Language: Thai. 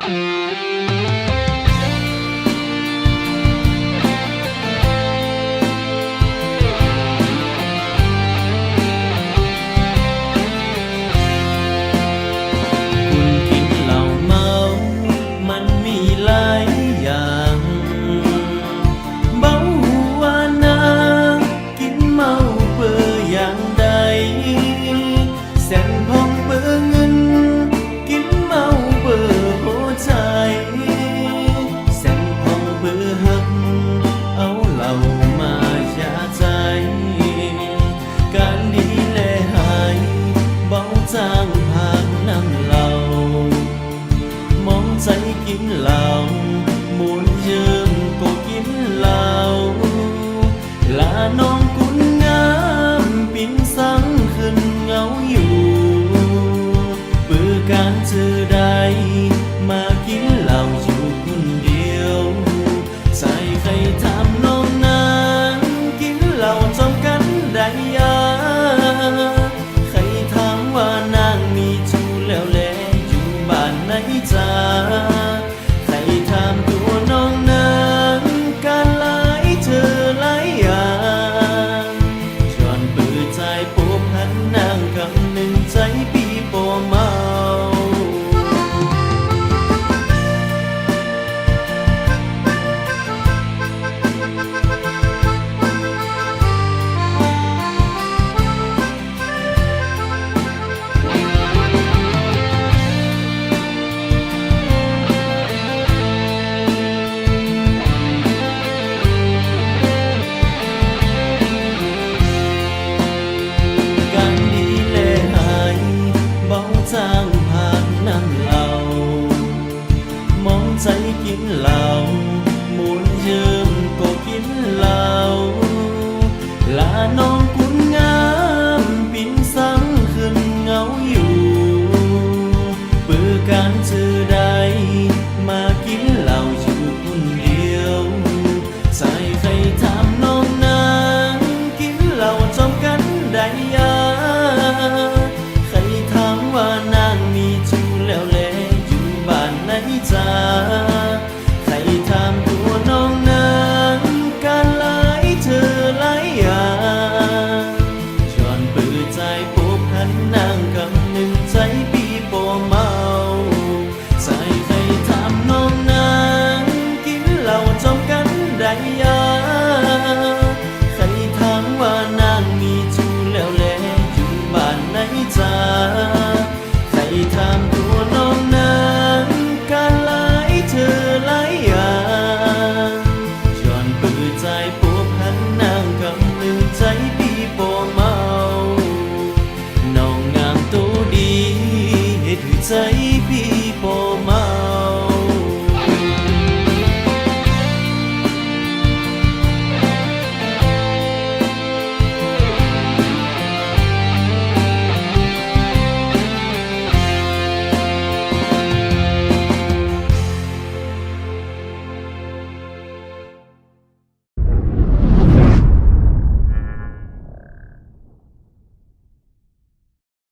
Música สร้างทางน้งเหล่ามองใสกินเหล่า สร้างผ่านน้ำเหล่ามองใจกินเหล่า aí.